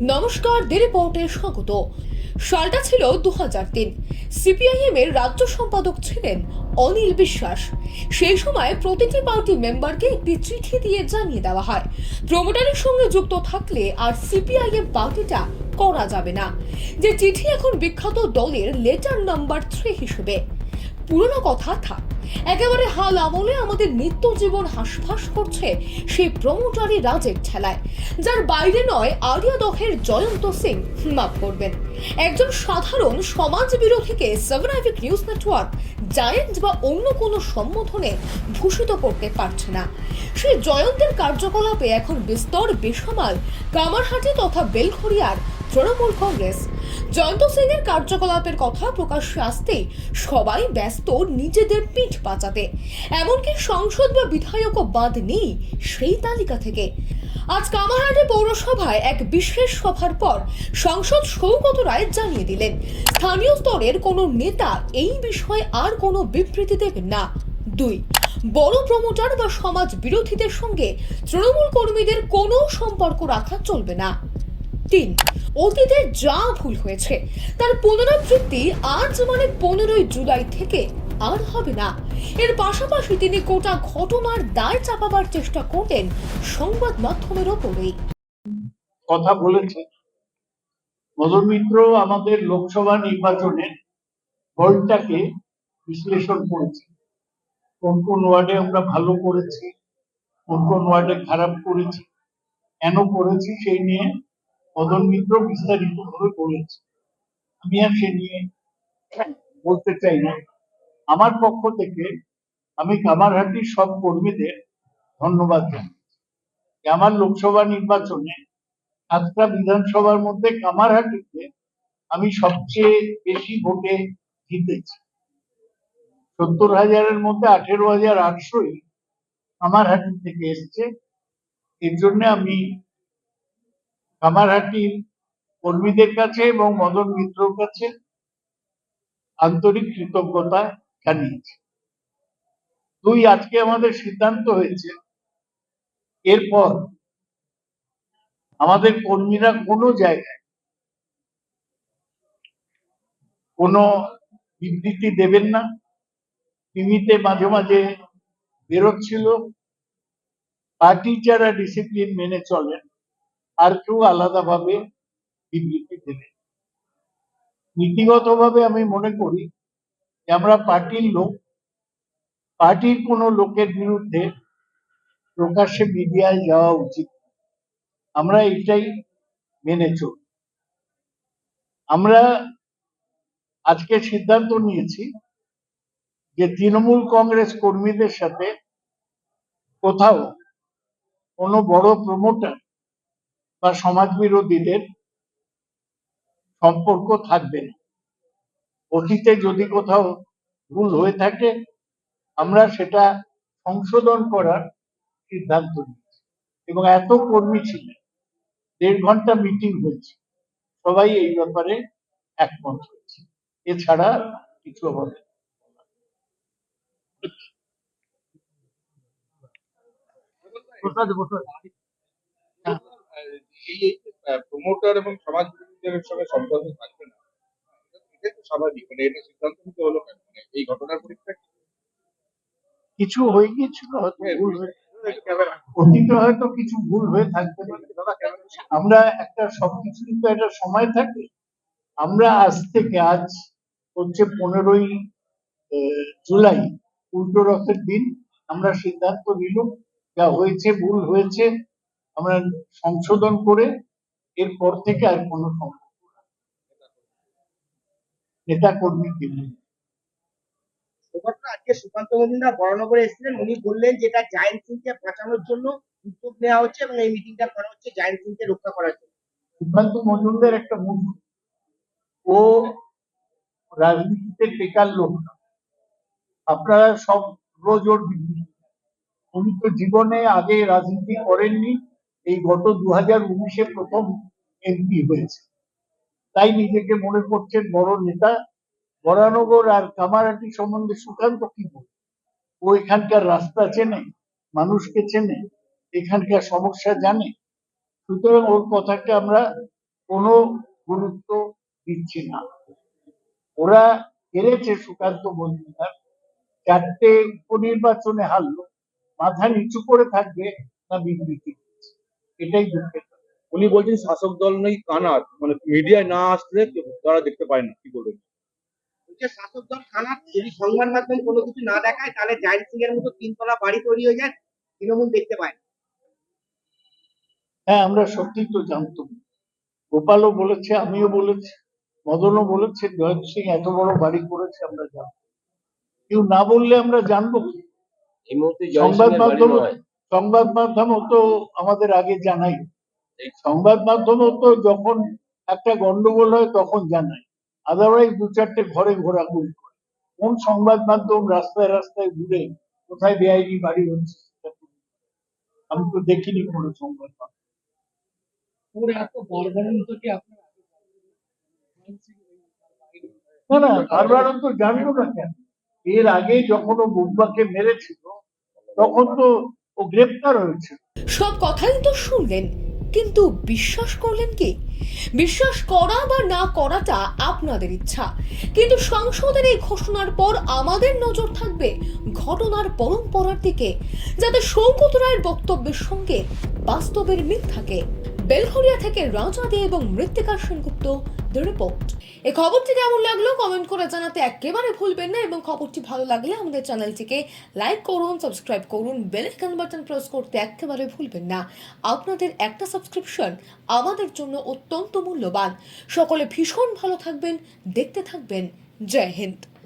নমস্কার, দি রিপোর্টে স্বাগত। সালটা ছিল দু তিন। সিপিআইএম এর রাজ্য সম্পাদক ছিলেন অনিল বিশ্বাস। সেই সময় প্রতিটি পার্টি মেম্বারকে একটি চিঠি দিয়ে জানিয়ে দেওয়া হয়। প্রমোটারের সঙ্গে যুক্ত থাকলে আর সিপিআইএম পার্টিটা করা যাবে না। যে চিঠি এখন বিখ্যাত দলের লেটার নাম্বার থ্রি হিসেবে। পুরনো কথা থাক। একেবারে হাল আমলে আমাদের নিত্য জীবন হাসফাস করছে সেই প্রমোটারি রাজের ঠেলায়, যার বাইরে নয় আরিয়াদহের জয়ন্ত সিং। মাফ করবেন। একজন সাধারণ সমাজ বিরোধীকে সেভেন নিউজ নেটওয়ার্ক, জায়েন্ট বা অন্য কোনো সম্বোধনে ভূষিত করতে পারছে না। সেই জয়ন্তের কার্যকলাপে এখন বিস্তর বেসামাল কামারহাটি তথা বেলঘরিয়ার তৃণমূল কংগ্রেস। জয়ন্ত সিং এর কার্যকলাপের কথা প্রকাশ্যে আসতেই সবাই ব্যস্ত নিজেদের পিঠ বাঁচাতে। এমনকি সংসদ বা বিধায়কও বাদ নেই সেই তালিকা থেকে। আজ কামারহাটি পৌরসভায় এক বিশেষ সভার পর সংসদ সৌগত রায় জানিয়ে দিলেন, স্থানীয় স্তরের কোনো নেতা এই বিষয়ে আর কোনো বিবৃতি দেবেন না। দুই, বড় প্রমোটার বা সমাজ বিরোধীদের সঙ্গে তৃণমূল কর্মীদের কোনো সম্পর্ক রাখা চলবে না। তিন অতীতে যা ভুল হয়েছে, তার পুনরাবৃত্তি আজ মানে পনেরোই জুলাই থেকে আর হবে না। এর পাশাপাশি তিনি গোটা ঘটনার দায় চাপাবার চেষ্টা করলেন সংবাদ মাধ্যমের ওপরেই। কথা বলেছে। মদন মিত্র আমাদের লোকসভা নির্বাচনের ফলটাকে বিশ্লেষণ করেছে। কোন কোন ওয়ার্ডে আমরা ভালো করেছি, কোন কোন ওয়ার্ডে খারাপ করেছি, কেন করেছি সেই নিয়ে মদন মিত্র বিস্তারিত ভাবে বলেছে। আমি আর সে নিয়ে বলতে চাই না। আমার পক্ষ থেকে আমি কামারহাটির সব কর্মীদের ধন্যবাদ জানাই। যে আমার লোকসভা নির্বাচনে সাতটা বিধানসভার মধ্যে কামারহাটিতে আমি সবচেয়ে বেশি ভোটে জিতেছি। সত্তর হাজারের মধ্যে আঠেরো হাজার আটশোই কামারহাটি থেকে এসছে। এর জন্য আমি কামারহাটির কর্মীদের কাছে এবং মদন মিত্রর কাছে আন্তরিক কৃতজ্ঞতা জানিয়েছি। দুই আজকে আমাদের সিদ্ধান্ত হয়েছে, এরপর আমাদের কর্মীরা কোনো জায়গায় কোনো বিবৃতি দেবেন না। টিভিতে মাঝে মাঝে বেরোচ্ছিল। পার্টি যারা ডিসিপ্লিন মেনে চলেন আর কেউ আলাদাভাবে বিবৃতি দেবেন নীতিগতভাবে আমি মনে করি যে আমরা পার্টির লোক, পার্টির কোনো লোকের বিরুদ্ধে প্রকাশ্যে মিডিয়ায় যাওয়া উচিত আমরা এটাই মেনে চলি। আমরা আজকে সিদ্ধান্ত নিয়েছি যে তৃণমূল কংগ্রেস কর্মীদের সাথে কোথাও কোনো বড় প্রমোটার বা সমাজ বিরোধীদের সম্পর্ক থাকবে না। অতীতে যদি কোথাও ভুল হয়ে থাকে, আমরা সেটা সংশোধন করার সিদ্ধান্ত নিয়েছি এবং এত কর্মী ছিলেন, দেড় ঘণ্টা মিটিং হয়েছে, সবাই এই ব্যাপারে একমত হয়েছে। এছাড়া কিছু হবে না। এই প্রমোটার এবং সমাজ বিরোধীদের সঙ্গে সম্পর্ক থাকবে না। এটাই তো স্বাভাবিক। মানে এটা সিদ্ধান্ত নিতে হলো কেন? মানে এই ঘটনার পরিপ্রেক্ষিতে। কিছু হয়ে গিয়েছিল হয়তো ভুল হয়ে অতীতে হয়তো কিছু ভুল হয়ে থাকতে পারে। আমরা একটা সবকিছুই তো একটা সময় থাকে। আমরা আজ থেকে আজ হচ্ছে পনেরোই জুলাই উল্টো রথের দিন আমরা সিদ্ধান্ত নিলাম যা হয়েছে ভুল হয়েছে আমরা সংশোধন করে এরপর থেকে আর কোনো সম্পর্ক নেতা কর্মী কিনলেন আজকে সুকান্ত মজুমদার বরানগরে এসেছিলেন। উনি বললেন যেটা জায়েন্ট সিংকে বাঁচানোর জন্য উদ্যোগ নেওয়া হচ্ছে এবং এই মিটিংটা করা হচ্ছে জায়েন্ট সিংকে রক্ষা করার জন্য। সুকান্ত মজুমদার একটা মূর্খ ও রাজনীতিতে টেকার লোক না। আপনারা সব রোজ ওর। উনি তো জীবনে আগে রাজনীতি করেননি। এই গত দু হাজার উনিশে প্রথম এমপি হয়েছে তাই নিজেকে মনে করছেন বড় নেতা, বরানগর আর কামারহাটি সম্বন্ধে সুকান্ত কি বলবে? ও এখানকার রাস্তা চেনে, মানুষকে চেনে, এখানকার সমস্যা জানে সুতরাং ওর কথাকে আমরা কোনো গুরুত্ব দিচ্ছি না ওরা হেরেছে সুকান্ত মজুমদার চারটে উপনির্বাচনে হারলো, মাথা নিচু করে থাকবে না বিবৃতি। এটাই দুঃখের উনি বলছেন শাসক দল নেই কানার মানে মিডিয়ায় না আসলে তারা দেখতে পায় না কি বলবেন শাসক দল খানা যদি সংবাদ মাধ্যম কোনো কিছু না দেখায় তাহলে জায়েন্ট সিং এর মতো তিনতলা বাড়ি তৈরি হয়ে যায় তৃণমূল দেখতে পায় হ্যাঁ আমরা সত্যি তো জানতাম। গোপালও বলেছে আমিও বলেছি মদনও বলেছে জয়ন্ত সিং এত বড় বাড়ি করেছে আমরা জানতাম। কেউ না বললে আমরা জানব কি? এই মুহূর্তে সংবাদ মাধ্যম সংবাদ মাধ্যমও তো আমাদের আগে জানাই। সংবাদ মাধ্যমও তো যখন একটা গন্ডগোল হয় তখন জানাই। আদারওয়াইজ দু চারটে ঘরে ঘোরাঘুরি করে। কোন সংবাদ মাধ্যম রাস্তায় রাস্তায় ঘুরে কোথায় বেআইনি বাড়ি হচ্ছে আমি তো দেখিনি কোনো সংবাদ মাধ্যম। না না বারবার তো না কেন। এর আগে যখন ও বুব্বাকে মেরেছিল তখন তো ও গ্রেপ্তার হয়েছিল সব কথাই তো শুনলেন, কিন্তু বিশ্বাস করলেন কি? বিশ্বাস করা বা না করাটা আপনাদের ইচ্ছা, কিন্তু সংসদের এই ঘোষণার পর আমাদের নজর থাকবে ঘটনার পরম্পরার দিকে, যাতে সৌগত রায়ের বক্তব্যের সঙ্গে বাস্তবের মিল থাকে। বেলঘরিয়া থেকে রাজা দে এবং মৃত্তিকা সেনগুপ্ত দ্য রিপোর্ট এই খবরটি কেমন লাগল কমেন্ট করে জানাতে একেবারে ভুলবেন না এবং খবরটি ভালো লাগলে আমাদের চ্যানেলটিকে লাইক করুন সাবস্ক্রাইব করুন বেল আইকন বাটন প্রেস করতে একেবারে ভুলবেন না। আপনাদের একটা সাবস্ক্রিপশন আমাদের জন্য অত্যন্ত মূল্যবান। সকলে ভীষণ ভালো থাকবেন, দেখতে থাকবেন। জয় হিন্দ।